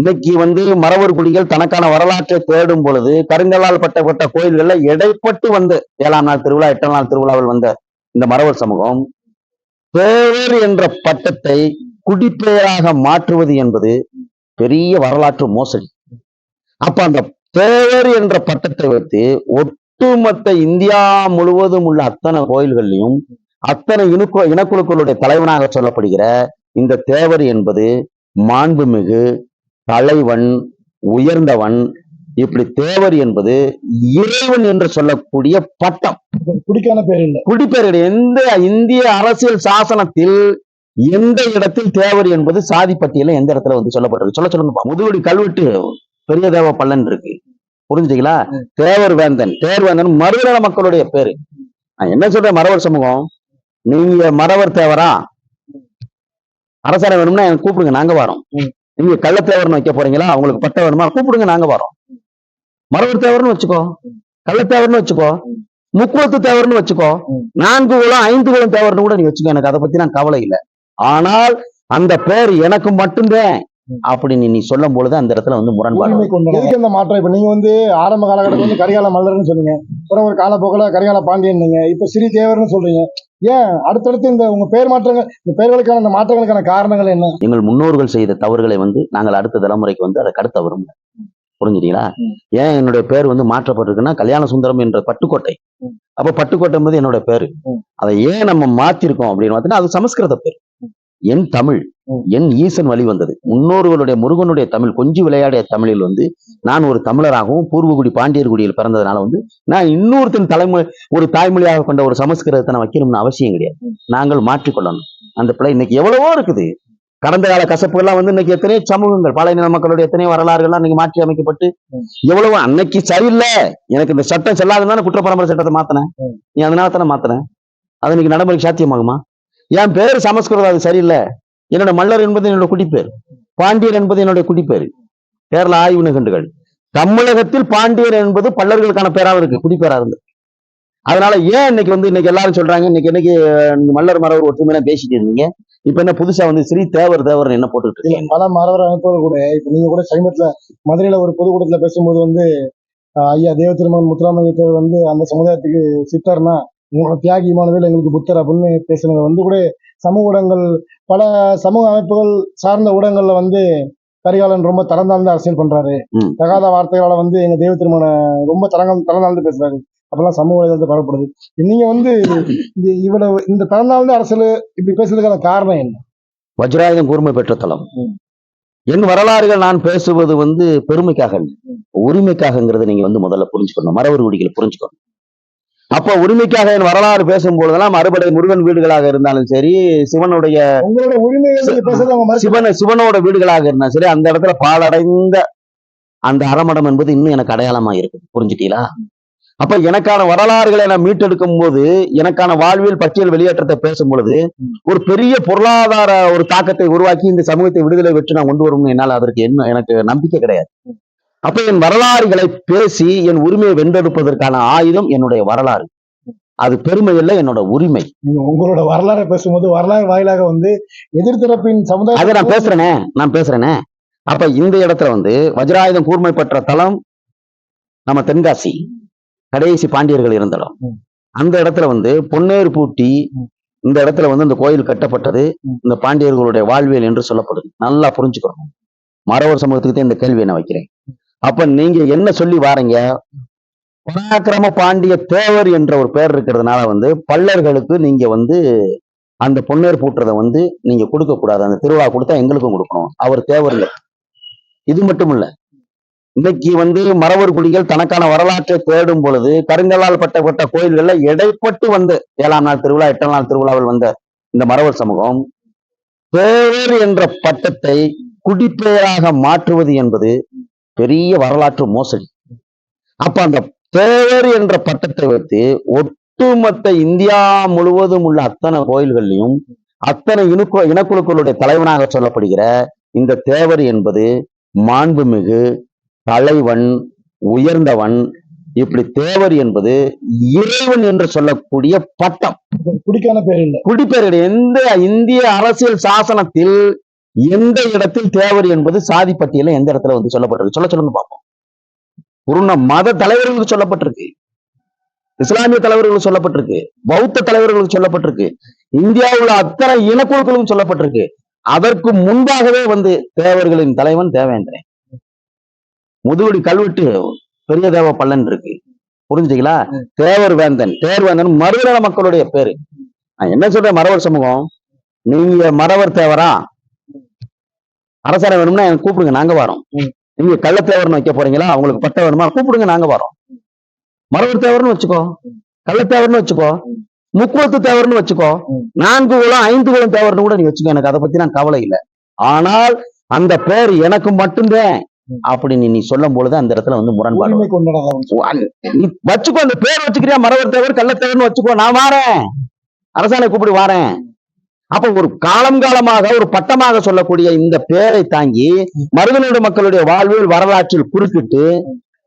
இன்னைக்கு வந்து மரவர் குடிகள் தனக்கான வரலாற்றை தேடும் பொழுது கருங்கல்லால் பட்டப்பட்ட கோயில்கள்ல இடைப்பட்டு வந்து ஏழாம் நாள் திருவிழா எட்டாம் நாள் திருவிழாவில் வந்த இந்த மரவர் சமூகம் பேரர் என்ற பட்டத்தை குடிப்பெயராக மாற்றுவது என்பது பெரிய வரலாற்று மோசடி. அப்ப அந்த தேவர் என்ற பட்டத்தை வைத்து ஒட்டுமொத்த இந்தியா முழுவதும் உள்ள அத்தனை கோயில்கள்லையும் அத்தனை இனக்கு இனக்குழுக்களுடைய தலைவனாக சொல்லப்படுகிற இந்த தேவர் என்பது மாண்புமிகு தலைவன் உயர்ந்தவன் இப்படி தேவர் என்பது இறைவன் என்று சொல்லக்கூடிய பட்டம். குடிக்கான பேர் இல்ல. குடிப்பெயர் எந்த இந்திய அரசியல் சாசனத்தில் எந்த இடத்தில் தேவர் என்பது சாதி பட்டியல எந்த இடத்துல வந்து சொல்லப்பட்டிருக்கு? சொல்ல சொல்லுங்க முதுகுடி கல்வெட்டு பெரிய தேவ பல்லன் இருக்கு புரிஞ்சுங்களா தேவர் வேந்தன். தேவர் வேந்தன் மறுநல மக்களுடைய பேரு. நான் என்ன சொல்றேன் மறவர் சமூகம்? நீங்க மறவர் தேவரா? அரசாணை வேணும்னா எனக்கு கூப்பிடுங்க நாங்க வரோம். நீங்க கள்ளத்தேவர்னு வைக்க போறீங்களா? அவங்களுக்கு பட்ட வேணுமா? கூப்பிடுங்க நாங்க வரோம். மரபு தேவர்னு வச்சுக்கோ. கள்ளத்தேவர்னு வச்சுக்கோ. முக்குவத்து தேவர்னு வச்சுக்கோ. நான்கு குலம் ஐந்து குலம் தேவர்னு கூட நீ வச்சுக்கோ. எனக்கு அதை பத்தி நான் கவலை இல்லை. ஆனால் அந்த பேர் எனக்கு மட்டும்தான். அப்படின்னு நீ சொல்லும் பொழுது அந்த இடத்துல வந்து முரண்பாடு. எதுக்கு இந்த மாற்றம்? இப்ப நீங்க வந்து ஆரம்ப காலகட்டத்தில் வந்து கரிகால மல்லர்னு சொன்னீங்க. அப்புறம் ஒரு காலப்போக்கில் கரிகால பாண்டியன் இப்ப ஸ்ரீ தேவர்னு சொல்றீங்க. ஏன்? அடுத்தடுத்து இந்த உங்க பேர் மாற்றங்கள் இந்த பெயர்களுக்கான இந்த மாற்றங்களுக்கான காரணங்கள் என்ன? எங்கள் முன்னோர்கள் செய்த தவறுகளை வந்து நாங்கள் அடுத்த தலைமுறைக்கு வந்து அதை கடத்த விரும்பல புரிஞ்சுட்டீங்களா. ஏன் என்னுடைய பேர் வந்து மாற்றப்பட்டிருக்குன்னா கல்யாண சுந்தரம் என்ற பட்டுக்கோட்டை. அப்ப பட்டுக்கோட்டை என்பது என்னோட பேரு. அதை ஏன் நம்ம மாத்திருக்கோம் அப்படின்னு பார்த்தீங்கன்னா அது சமஸ்கிருத பேர். என் தமிழ். என் ஈசன் வழி வந்தது. முன்னோர்களுடைய முருகனுடைய தமிழ் கொஞ்சி விளையாடிய தமிழில் வந்து நான் ஒரு தமிழராகவும் பூர்வகுடி பாண்டியர் குடியில் பிறந்ததுனால வந்து நான் இன்னொருத்தன் தலைமொழி ஒரு தாய்மொழியாக கொண்ட ஒரு சமஸ்கிருதத்தை நான் வைக்கணும்னு அவசியம் கிடையாது. நாங்கள் மாற்றிக்கொள்ளணும். அந்த பிள்ளை இன்னைக்கு எவ்வளவோ இருக்குது. கடந்த கால கசப்புகள்லாம் வந்து இன்னைக்கு எத்தனையோ சமூகங்கள் பழைய மக்களுடைய எத்தனையோ வரலாறுகள்லாம் இன்னைக்கு மாற்றி அமைக்கப்பட்டு எவ்வளவு அன்னைக்கு சரியில்லை. எனக்கு இந்த சட்டம் செல்லாதுன்னு குற்ற பரம்பரை சட்டத்தை மாத்தினேன். நீ அதனால தானே மாத்தினேன் அது இன்னைக்கு நடைமுறைக்கு சாத்தியமாகுமா? என் பேர் சமஸ்கிருதம் அது சரியில்லை. என்னோட மல்லர் என்பது என்னோட குடிப்பேர். பாண்டியர் என்பது என்னுடைய குடிப்பேர். கேரள ஆய்வு நிகண்டுகள் தமிழகத்தில் பாண்டியர் என்பது பல்லர்களுக்கான பேராக இருக்கு குடிப்பேரா இருந்து. அதனால ஏன் இன்னைக்கு வந்து இன்னைக்கு எல்லாரும் சொல்றாங்க இன்னைக்கு இன்னைக்கு மல்லர் மரவர் ஒற்றுமையா பேசிட்டு இருந்தீங்க இப்ப என்ன புதுசா வந்து ஸ்ரீ தேவர் தேவர் என்ன போட்டுக்கிட்டு பல மரவர் அமைப்புகள் கூட இப்ப நீங்க கூட சமீபத்துல மதுரையில ஒரு பொதுக்கூட்டத்துல பேசும்போது வந்து ஐயா தேவ திருமகன் முத்துராமலிங்க தேவர் வந்து அந்த சமுதாயத்துக்கு சித்தர்னா உங்களோட தியாகி இமானுவேல் எங்களுக்கு புத்தர் அப்படின்னு பேசுனது வந்து கூட சமூக ஊடகங்கள் பல சமூக அமைப்புகள் சார்ந்த ஊடகங்கள்ல வந்து கரிகாலன் ரொம்ப தரம் தாழ்ந்த அரசியல் பண்றாரு. தகாத வார்த்தைகளால வந்து எங்க தேவ திருமண ரொம்ப தரம் தரம் தாழ்ந்து பேசுறாரு. அப்பெல்லாம் சமூக வலைதளத்தில் பரப்பப்படுது. நீங்க வந்து இந்த இவ்வளவு இந்த தரம் தாழ்ந்த அரசியல் இப்படி பேசுறதுக்கான காரணம் என்ன? வஜ்ராயுதம் கூர்மை பெற்ற தலம். ம். என் வரலாறுகள் நான் பேசுவது வந்து பெருமைக்காக உரிமைக்காகங்கிறத நீங்க வந்து முதல்ல புரிஞ்சுக்கணும் மரவர் குடிகளை புரிஞ்சுக்கணும். அப்ப உரிமைக்காக என் வரலாறு பேசும்பொழுதெல்லாம் அறுபடை முருகன் வீடுகளாக இருந்தாலும் சரி சிவனுடைய சிவன் சிவனோட வீடுகளாக இருந்தாலும் சரி அந்த இடத்துல பாலடைந்த அந்த அறமடம் என்பது இன்னும் எனக்கு அடையாளமா இருக்கு புரிஞ்சுட்டீங்களா? அப்ப எனக்கான வரலாறுகளை நான் மீட்டெடுக்கும் போது எனக்கான வாழ்வியல் பட்டியல் வெளியேற்றத்தை பேசும் பொழுது ஒரு பெரிய பொருளாதார ஒரு தாக்கத்தை உருவாக்கி இந்த சமூகத்தை விடுதலை பெற்று நான் கொண்டு வரும்னு என்னால் அதற்கு என்ன எனக்கு நம்பிக்கை கிடையாது. அப்ப என் வரலாறுகளை பேசி என் உரிமையை வென்றெடுப்பதற்கான ஆயுதம் என்னுடைய வரலாறு. அது பெருமை இல்லை என்னோட உரிமை. நீங்க உங்களோட வரலாறை பேசும்போது வரலாறு வாயிலாக வந்து எதிர்த்தரப்பின் அதை சமுதாய நான் பேசுறேனே நான் பேசுறேனே. அப்ப இந்த இடத்துல வந்து வஜ்ராயுதம் கூர்மை பெற்ற தலம் நம்ம தென்காசி கடைசி பாண்டியர்கள் இருந்த இடம் ம். அந்த இடத்துல வந்து பொன்னேறு பூட்டி. இந்த இடத்துல வந்து இந்த கோயில் கட்டப்பட்டது. இந்த பாண்டியர்களுடைய வாழ்வியல் என்று சொல்லப்படுது. நல்லா புரிஞ்சுக்கணும். மறவர் சமூகத்துக்கு இந்த கேள்வியை நான் வைக்கிறேன். அப்ப நீங்க என்ன சொல்லி வாரீங்க? பராக்கிரம பாண்டிய தேவர் என்ற ஒரு பேர் இருக்கிறதுனால வந்து பல்லர்களுக்கு நீங்க வந்து அந்த பொன்னேர் பூட்டுறதை வந்து நீங்க கொடுக்க கூடாது. அந்த திருவிழா கொடுத்தா எங்களுக்கும் கொடுக்கணும். அவர் தேவருங்க இது மட்டும் இல்ல. இன்னைக்கு வந்து மரவர் குடிகள் தனக்கான வரலாற்றை தேடும் பொழுது கருங்கலால் பட்டப்பட்ட கோயில்கள்ல இடைப்பட்டு வந்து ஏழாம் நாள் திருவிழா எட்டாம் நாள் திருவிழாவில் வந்த இந்த மரவர் சமூகம் தேவர் என்ற பட்டத்தை குடிப்பெயராக மாற்றுவது என்பது பெரிய வரலாற்று மோசடி. அப்ப அந்த தேவர் என்ற பட்டத்தை வைத்து ஒட்டுமொத்த இந்தியா முழுவதும் உள்ள அத்தனை கோயில்கள்லையும் அத்தனை இனுக்கு இனக்குழுக்களுடைய தலைவனாக சொல்லப்படுகிற இந்த தேவர் என்பது மாண்புமிகு தலைவன் உயர்ந்தவன் இப்படி தேவர் என்பது இறைவன் என்று சொல்லக்கூடிய பட்டம். குடிக்கான பேர் இல்ல. குடிப்பெயர் எந்த இந்திய அரசியல் சாசனத்தில் எந்த இடத்தில் தேவர் என்பது சாதி பட்டியல எந்த இடத்துல வந்து சொல்லப்பட்டிருக்கு? சொல்ல சொல்லுங்க பார்ப்போம். குருண மத தலைவர்களுக்கு சொல்லப்பட்டிருக்கு. இஸ்லாமிய தலைவர்களுக்கு சொல்லப்பட்டிருக்கு. பௌத்த தலைவர்களுக்கு சொல்லப்பட்டிருக்கு. இந்தியாவில் உள்ள அத்தனை இனக்குழுக்களுக்கும் சொல்லப்பட்டிருக்கு. அதற்கு முன்பாகவே வந்து தேவர்களின் தலைவன் தேவேந்திரன். முதுகுடி கல்வெட்டு பெரிய தேவ பல்லன் இருக்கு. புரிஞ்சுங்களா தேவர் வேந்தன். தேர் வேந்தன் மறுநல மக்களுடைய பேரு. நான் என்ன சொல்றேன்? மறவர் சமூகம். நீங்க மறவர் தேவரா? அரசாணை வேணும்னா எனக்கு கூப்பிடுங்க நாங்க வரோம். நீங்க கள்ளத்தேவர்னு வைக்க போறீங்களா? அவங்களுக்கு பட்டம் வேணுமா? கூப்பிடுங்க நாங்க வரோம். மறவர் தேவர்னு வச்சுக்கோ. கள்ளத்தேவர்னு வச்சுக்கோ. முக்குவத்து தேவர்னு வச்சுக்கோ. நான்கு குலம் ஐந்து குலம் தேவர்னு கூட நீ வச்சுக்கோ. எனக்கு அதை பத்தி நான் கவலை இல்லை. ஆனால் அந்த பேர் எனக்கு மட்டும்தான். அப்படின்னு நீ சொல்லும் பொழுது அந்த இடத்துல வந்து முரண்பாடு வச்சுக்கோ அந்த பேர் வச்சுக்கிறியா? மறவர் தேவர் கள்ளத்தேவர்னு வச்சுக்கோ. நான் வாரேன். அரசாணை கூப்பிடு வாரேன். அப்ப ஒரு காலம் காலமாக ஒரு பட்டமாக சொல்லக்கூடிய இந்த பேரை தாங்கி மருதநாடு மக்களுடைய வாழ்வில் வரலாற்றில் குறுக்கிட்டு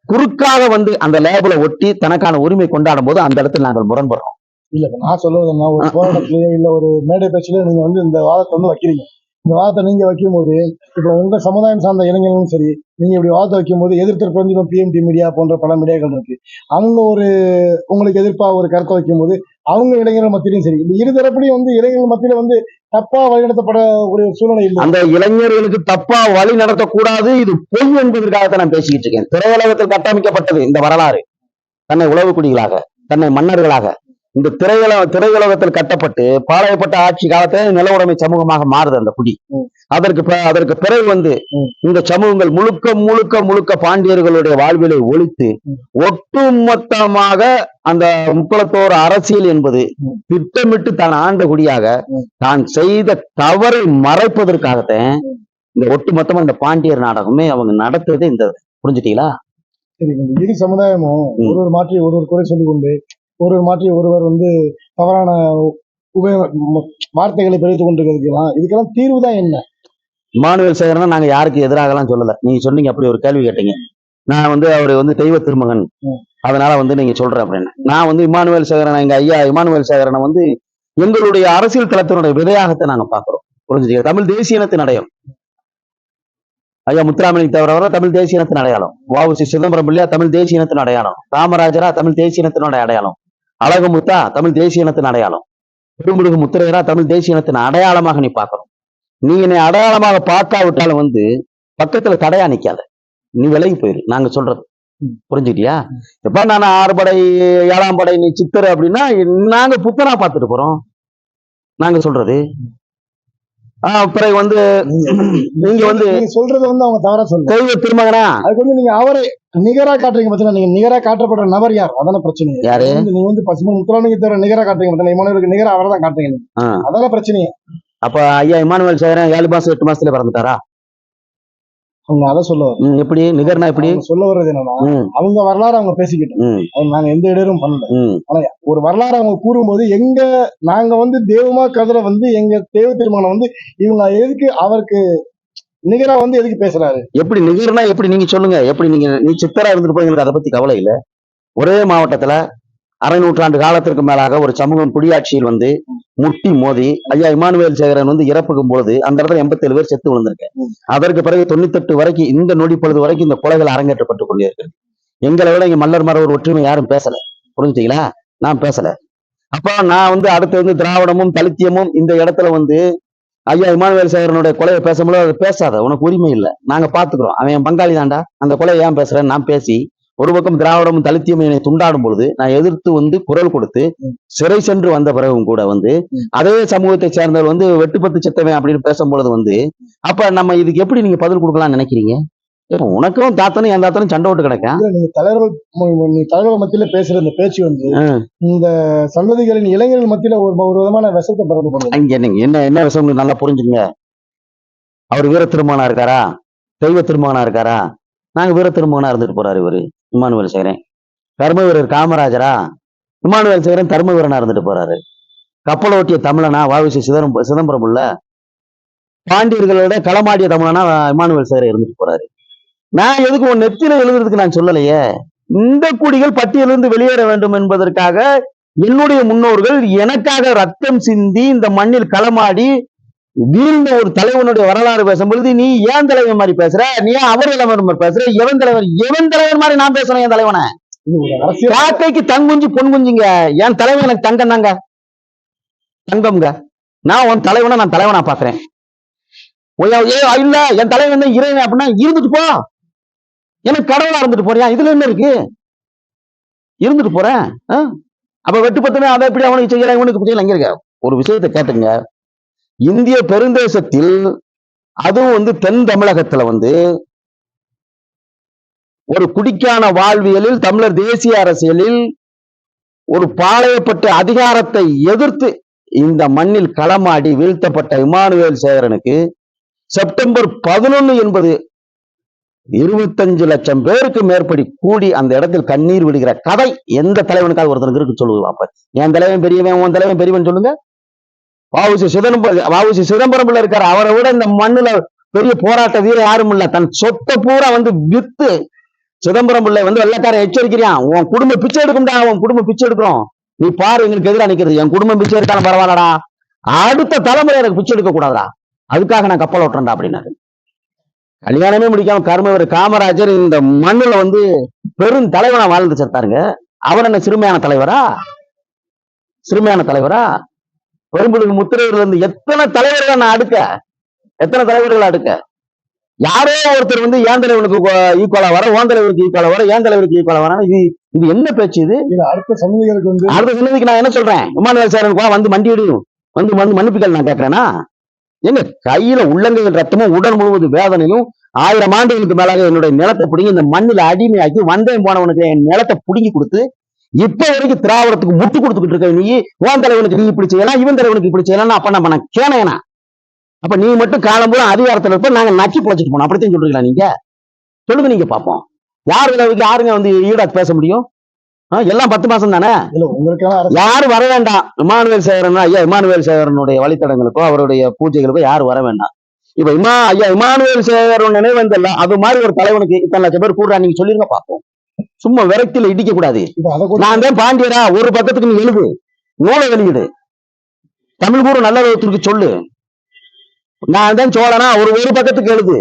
குறுக்காக வந்து அந்த லேபிள ஒட்டி தனக்கான உரிமை கொண்டாடும் போது அந்த இடத்துல நாங்கள் முரண்படுறோம். இல்ல நான் சொல்லுவதுன்னா ஒரு போராட்டத்திலேயோ இல்ல ஒரு மேடை பேச்சிலயோ நீங்க வந்து இந்த வாதத்தை வந்து வைக்கிறீங்க. இந்த வாதத்தை நீங்க வைக்கும்போது இப்ப உங்க சமுதாயம் சார்ந்த இளைஞர்களும் சரி நீங்க இப்படி வாதத்தை வைக்கும்போது எதிர்த்து வந்து பிஎம்டி மீடியா போன்ற பல மீடியாக்கள் இருக்கு. அவங்க ஒரு உங்களுக்கு எதிர்ப்பா ஒரு கருத்தை வைக்கும்போது அவங்க இளைஞர்கள் மத்தியிலும் சரி இந்த இருதரப்புலையும் வந்து இளைஞர்கள் மத்தியில வந்து தப்பா வழிநடத்தப்பட ஒரு சூழ்நிலை இல்லை. அந்த இளைஞர்களுக்கு தப்பா வழி நடத்தக்கூடாது இது பொய் என்பதற்காக நான் பேசிக்கிட்டு இருக்கேன். திரையுலகத்தில் கட்டமைக்கப்பட்டது இந்த வரலாறு. தன்னை உழவு குடிகளாக தன்னை மன்னர்களாக இந்த திரையுலக திரையுலகத்தில் கட்டப்பட்டு பாளையப்பட்ட ஆட்சி காலத்தில் நிலவுடைமை சமூகமாக மாறுது அந்த குடி. அதற்கு அதற்கு பிறகு வந்து. இந்த சமூகங்கள் முழுக்க முழுக்க முழுக்க பாண்டியர்களுடைய வாழ்விலை ஒழித்து. ஒட்டுமொத்தமாக அந்த முக்குளத்தோர் அரசியல் என்பது. திட்டமிட்டு தான் ஆண்ட குடியாக. தான் செய்த தவறை மறைப்பதற்காகத்தான் இந்த ஒட்டுமொத்தமா இந்த பாண்டியர் நாடகமே அவங்க நடத்துறதே இந்த புரிஞ்சுட்டீங்களா சரி இந்த இரு சமுதாயமும். ஒரு ஒரு மாற்றி ஒரு ஒரு குறை சொல்லிக் கொண்டு ஒரு ஒரு மாற்றி ஒருவர் வந்து தவறான உபயோக வார்த்தைகளை பிரித்துக் கொண்டிருக்கிறதுக்கெல்லாம் இதுக்கெல்லாம் தீர்வு தான் என்ன? இமானுவேல் சேகரனை நாங்க யாருக்கு எதிராகலாம் சொல்லல. நீங்க சொன்னீங்க அப்படி ஒரு கேள்வி கேட்டீங்க. நான் வந்து அவர் வந்து தெய்வ திருமகன். அதனால வந்து நீங்க சொல்றேன் அப்படின்னு. நான் வந்து இமானுவேல் சேகரன் எங்க ஐயா இமானுவேல் சேகரனை வந்து எங்களுடைய அரசியல் தளத்தினுடைய விதையாகத்தை நாங்க பாக்குறோம் புரிஞ்சுட்டீங்க தமிழ் தேசியனத்தின் அடையாளம். ஐயா முத்துராமலிங்க தவிர தமிழ் தேசியனத்தின் அடையாளம். வாவுசி சிதம்பரம் பிள்ளையா தமிழ் தேசியனத்தின் அடையாளம். காமராஜரா தமிழ் தேசியனத்தினுடைய அடையாளம். அழகுமுத்தா தமிழ் தேசியனத்தின் அடையாளம். பெருமுருகு முத்திரையரா தமிழ் தேசியனத்தின் அடையாளமாக நீ பார்க்கணும். நீ என்னை அடையாளமாக பார்க்காவிட்டாலும் வந்து பக்கத்துல தடையா நிக்காத. நீ விலகி போயிரு. நாங்க சொல்றது. புரிஞ்சுக்கிட்டியா? எப்ப நான் ஆறு படை ஏழாம் படை நீ சித்தர் அப்படின்னா நாங்க புத்தனா பார்த்துட்டு போறோம். நாங்க சொல்றது. பிறகு வந்து நீங்க வந்து சொல்றதை வந்து அவங்க தவறா சொல்லுங்க. தெய்வ திருமகனா? அதுக்கு வந்து நீங்க அவரை நிகரா காட்டுறீங்க பார்த்தீங்கன்னா நீங்க நிகரா காட்டப்படுற நபர் யார்? அதான பிரச்சனை. யாரு? நீங்க வந்து பசுமை முத்துராமலிங்க தவிர நிகரா காட்டுறீங்க பார்த்தீங்கன்னா இமானுவலுக்கு நிகரா அவரை தான் காட்டுறீங்க. அதான பிரச்சனையே. அப்ப ஐயா இமானுவேல் சேகரன் ஏழு மாசம் எட்டு மாசத்துல பிறந்துட்டாரா? அவங்க அதை சொல்ல. ம், எப்படி? நிகர்னா எப்படி? சொல்ல வர்றது என்னன்னா அவங்க வரலாறு அவங்க பேசிக்கிட்டோம் நாங்க எந்த இடையூறும் பண்ணல. ம். ஒரு வரலாறு அவங்க கூறும்போது எங்க நாங்க வந்து தெய்வமா கதிர வந்து எங்க தெய்வ திருமணம் வந்து இவங்க எதுக்கு அவருக்கு நிகரா வந்து எதுக்கு பேசுறாரு? எப்படி நிகர்னா எப்படி? நீங்க சொல்லுங்க. எப்படி நீங்க நீ சித்தரா இருந்துட்டு போய் எங்களுக்கு அதை பத்தி கவலை இல்ல? ஒரே மாவட்டத்துல அரை நூற்றாண்டு காலத்திற்கு மேலாக ஒரு சமூகம் குடியாட்சியில் வந்து முட்டி மோதி ஐயா இமானுவேல் சேகரன் வந்து இறப்புக்கும் பொழுது அந்த இடத்துல எண்பத்தேழு பேர் செத்து விழுந்திருக்கேன் அதற்கு பிறகு தொண்ணூத்தெட்டு வரைக்கும் இந்த நொடி பொழுது வரைக்கும் இந்த கொலைகள் அரங்கேற்றப்பட்டுக் கொண்டே எங்களை விட இங்க மல்லர் மர ஒரு ஒற்றுமை யாரும் பேசல. புரிஞ்சுட்டீங்களா? நான் பேசல. அப்ப நான் வந்து அடுத்து வந்து திராவிடமும் தலித்தியமும் இந்த இடத்துல வந்து ஐயா இமானுவேல் சேகரனுடைய கொலையை பேசும்போது அதை பேசாத உனக்கு உரிமை இல்லை. நாங்க பாத்துக்கிறோம் அவன் என் பங்காளி தாண்டா அந்த கொலையை ஏன் பேசுறேன் நான் பேசி ஒரு பக்கம் திராவிடமும் தலித்தியமும் என்னை துண்டாடும் பொழுது நான் எதிர்த்து வந்து குரல் கொடுத்து. சிறை சென்று வந்த பிறகும் கூட வந்து. அதே சமூகத்தை சேர்ந்தவர் வந்து வெட்டுப்பத்து செத்தவன் அப்படின்னு பேசும்பொழுது வந்து அப்ப நம்ம இதுக்கு எப்படி நீங்க பதில் கொடுக்கலாம்னு நினைக்கிறீங்க? உனக்கும் தாத்தனும் என் தாத்தனும் சண்டை இதுல நீங்க தலைவர்கள் தலைவர்கள் மத்தியில பேசுற இந்த பேச்சு வந்து இந்த சந்ததிகளின் இளைஞர்கள் மத்தியில ஒரு ஒரு விதமான விஷத்தை இங்க நீங்க என்ன என்ன விஷயம் நல்லா புரிஞ்சுங்க அவர் வீர திருமகனா இருக்காரா? தெய்வ திருமகனா இருக்காரா? நாங்க வீர திருமகனா இருந்துட்டு போறாரு இவரு. இமானுவேல் சேகரன். கர்மவீரர் காமராஜரா? இமானுவேல் சேகரன் தர்மவீரனா இருந்துட்டு போறாரு. கப்பல் ஓட்டிய தமிழனா வாவிசி சிதம்பரம் சிதம்பரம் உள்ள பாண்டியர்களோட களமாடிய தமிழனா இமானுவேல் சேகரன் இருந்துட்டு போறாரு. நான் எதுக்கு உன் நெத்தில எழுதுறதுக்கு நான் சொல்லலையே? இந்த குடிகள் பட்டியலிருந்து வெளியேற வேண்டும் என்பதற்காக என்னுடைய முன்னோர்கள் எனக்காக ரத்தம் சிந்தி இந்த மண்ணில் களமாடி வீழ்ந்த ஒரு தலைவனுடைய வரலாறு பேசும்பொழுது நீ ஏன் தலைவன் மாதிரி பேசுற? நீ ஏன் அவர் தலைவர் மாதிரி பேசுற? எவன் தலைவர் எவன் தலைவர் மாதிரி நான் பேசுறேன் என் தலைவனை? காக்கைக்கு தங்குஞ்சு பொன் குஞ்சுங்க. என் தலைவன் எனக்கு தங்கம் தாங்க? தங்கம்ங்க. நான் உன் தலைவனை நான் தலைவனா பாக்குறேன் இல்ல என் தலைவன் தான் இறைவன் அப்படின்னா இருந்துட்டு போ. எனக்கு கடவுளா இருந்துட்டு போறியா? இதுல என்ன இருக்கு? இருந்துட்டு போறேன்? அப்ப வெட்டு பத்துமே அதை எப்படி அவனுக்கு செய்யலாம் இவனுக்கு செய்யலாம் இங்க இருக்க. ஒரு விஷயத்தை கேட்டுங்க. இந்திய பெருந்தேசத்தில் அதுவும் வந்து தென் தமிழகத்துல வந்து ஒரு குடிக்கான வாழ்வியலில் தமிழர் தேசிய அரசியலில் ஒரு பாளையப்பட்ட அதிகாரத்தை எதிர்த்து இந்த மண்ணில் களமாடி வீழ்த்தப்பட்ட இமானுவேல் சேகரனுக்கு செப்டம்பர் பதினொன்னு என்பது இருபத்தஞ்சு லட்சம் பேருக்கு மேற்படி கூடி அந்த இடத்தில் கண்ணீர் விடுகிற கதை எந்த தலைவனுக்காக ஒருத்தனுக்கு இருக்கு சொல்லுவோம் என் தலைவன் பெரியவன் உன் தலைவன் பெரியவன் சொல்லுங்க. வாவுசி சிதம்பரம் வாவுசி சிதம்பரம்ல இருக்காரு. அவரை விட இந்த மண்ணுல பெரிய போராட்ட வீரர் யாரும் இல்ல. தன் சொத்தை பூரா வந்து வித்து சிதம்பரம் பிள்ளை வந்து வெள்ளக்காரன் எச்சரிக்கிறான் உன் குடும்ப பிச்சை எடுக்கும்டா உன் குடும்ப பிச்சை எடுக்கிறோம். நீ பாரு எங்களுக்கு எதிராக நிக்கிறது. என் குடும்பம் பிச்சை எடுத்தாலும் பரவாயில்லடா. அடுத்த தலைமுறை எனக்கு பிச்சை எடுக்க கூடாதா அதுக்காக நான் கப்பல் ஓட்டுறேன்டா அப்படின்னாரு. கல்யாணமே முடிக்காம கருமவர் காமராஜர் இந்த மண்ணுல வந்து பெரும் தலைவனா வாழ்ந்து செத்தாருங்க அவர் என்ன சிறுமையான தலைவரா? சிறுமையான தலைவரா? பெரும்புடுகு முத்திரையில இருந்து எத்தனை தலைவர்கள் நான் அடுக்க? எத்தனை தலைவர்கள் அடுக்க? யாரோ ஒருத்தர் வந்து ஏன் தலைவனுக்கு ஈக்குவலா வர ஓன் தலைவருக்கு ஈக்குவலா வர ஏன் தலைவருக்கு ஈக்குவலா வர இது இது என்ன பேச்சு இது? அடுத்த சந்ததிகளுக்கு வந்து அடுத்த சொன்னதுக்கு நான் என்ன சொல்றேன்? இமானுவேல் சேரனுக்கு வந்து மண்டியிடும் வந்து வந்து மன்னிப்புகள் நான் கேட்கிறேனா? எங்க கையில உள்ளங்கையில் ரத்தமும் உடல் முழுவதும் வேதனையும் ஆயிரம் ஆண்டுகளுக்கு மேலாக என்னுடைய நிலத்தை பிடிங்கி இந்த மண்ணில் அடிமையாக்கி வந்தேன் போனவனுக்கு என் நிலத்தை பிடுங்கி கொடுத்து இப்ப வரைக்கும் திராவிடத்துக்கு முட்டு கொடுத்துக்கிட்டு இருக்க நீ உன் தலைவனுக்கு நீ இப்படி செய்யலாம் இவன் தலைவனுக்கு இப்படி செய்யலாம் அப்ப நம்ம நான் கேனேனா அப்ப நீ மட்டும் காலம்பூரா அதிகாரத்துல இருப்ப நாங்க நக்கி போச்சுட்டு போனோம். அப்படித்தான் சொல்றீங்களா நீங்க? சொல்லுங்க நீங்க பாப்போம். யாரு தலைவருக்கு யாருங்க வந்து ஈடா பேச முடியும்? எல்லாம் பத்து மாசம் தானே? யாரும் வர வேண்டாம். இமானுவேல் சேகரன் ஐயா இமானுவேல் சேகரனுடைய வழித்தடங்களுக்கோ அவருடைய பூஜைகளுக்கோ யாரும் வர வேண்டாம். இப்ப இமா ஐயா இமானுவேல் சேகரன் நினைவந்தல்ல அது மாதிரி ஒரு தலைவனுக்கு இத்தனை லட்சம் பேர் கூடுறா நீங்க சொல்லிருங்க பார்ப்போம் சும்மா விரக்தியில இடிக்க கூடாது நான் தான் பாண்டியரா ஒரு பக்கத்துக்கு நீ எழுது. நூலை வெளியிடு தமிழ் கூறு நல்ல சொல்லு. நான் தான் சோழனா ஒரு ஒரு பக்கத்துக்கு எழுது.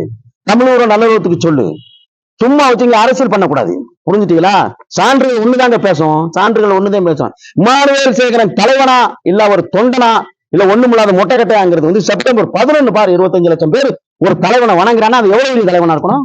தமிழ் ஊர நல்ல சொல்லு. சும்மா வச்சுங்க அரசியல் பண்ணக்கூடாது. புரிஞ்சுட்டீங்களா? சான்றுகள் ஒண்ணுதாங்க பேசும். சான்றுகள் ஒண்ணுதான் பேசும். இமானுவேல் சேகரன் தலைவனா இல்ல ஒரு தொண்டனா இல்ல ஒண்ணுமில்லாத மொட்டை கட்டையாங்கிறது வந்து செப்டம்பர் பதினொன்னு பாரு இருபத்தஞ்சு லட்சம் பேர் ஒரு தலைவனை வணங்குறான்னா அது எவ்வளவு பெரிய தலைவனா இருக்கணும்?